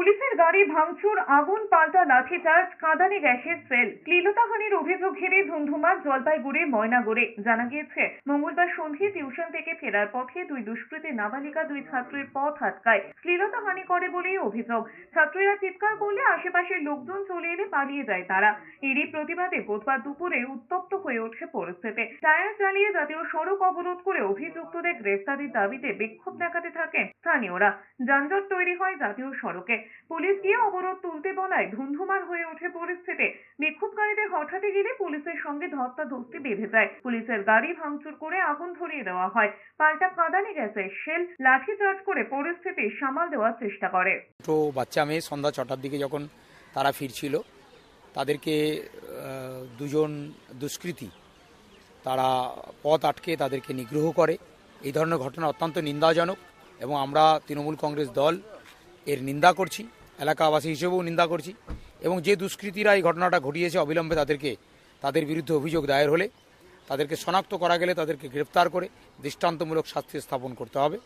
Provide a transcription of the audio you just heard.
পুলিশের গাড়ি ভাঙচুর, আগুন পাল্টা লাঠিচার্জ, কাঁদানে গ্যাসের সেল। ক্লিলতাহানির অভিযোগ ঘিরে ধুন্ধুমার জলপাইগুড়ি, ময়নাগুড়ি। জানা গিয়েছে, মঙ্গলবার সন্ধে টিউশন থেকে ফেরার পথে দুই দুষ্কৃতী নাবালিকা দুই ছাত্রের পথ আটকায়। শ্লীলতাহানি করে বলেই অভিযোগ। ছাত্রীরা চিৎকার করলে আশেপাশের লোকজন চলে এলে পালিয়ে যায় তারা। এরই প্রতিবাদে বুধবার দুপুরে উত্তপ্ত হয়ে ওঠে পরিস্থিতি। টায়ার জ্বালিয়ে জাতীয় সড়ক অবরোধ করে অভিযুক্তদের গ্রেফতারির দাবিতে বিক্ষোভ দেখাতে থাকেন স্থানীয়রা। যানজট তৈরি হয় জাতীয় সড়কে। পুলিশ গিয়ে অবরোধ তুলতে বলায় ধুন্ধুমার হয়ে ওঠে পরিস্থিতি। বিক্ষোভকারীদের হঠাতে গেলে পুলিশের সঙ্গে ধস্তাধস্তি বেঁধে যায়। পুলিশের গাড়ি ভাঙচুর করে আগুন ধরিয়ে দেওয়া হয়। পাল্টা কাঁদানে গ্যাসের শেল লাঠিচার্জ করে পরিস্থিতি সামাল দেওয়ার চেষ্টা করে। ছোটো বাচ্চা মেয়ে সন্ধ্যা ছটার দিকে যখন তারা ফিরছিল, তাদেরকে দুজন দুষ্কৃতী, তারা পথ আটকে তাদেরকে নিগ্রহ করে। এই ধরনের ঘটনা অত্যন্ত নিন্দাজনক এবং আমরা তৃণমূল কংগ্রেস দল এর নিন্দা করছি, এলাকাবাসী হিসেবেও নিন্দা করছি, এবং যে দুষ্কৃতীরা এই ঘটনাটা ঘটিয়েছে অবিলম্বে তাদেরকে, তাদের বিরুদ্ধে অভিযোগ দায়ের হলে, তাদেরকে শনাক্ত করা গেলে তাদেরকে গ্রেপ্তার করে দৃষ্টান্তমূলক শাস্তি স্থাপন করতে হবে।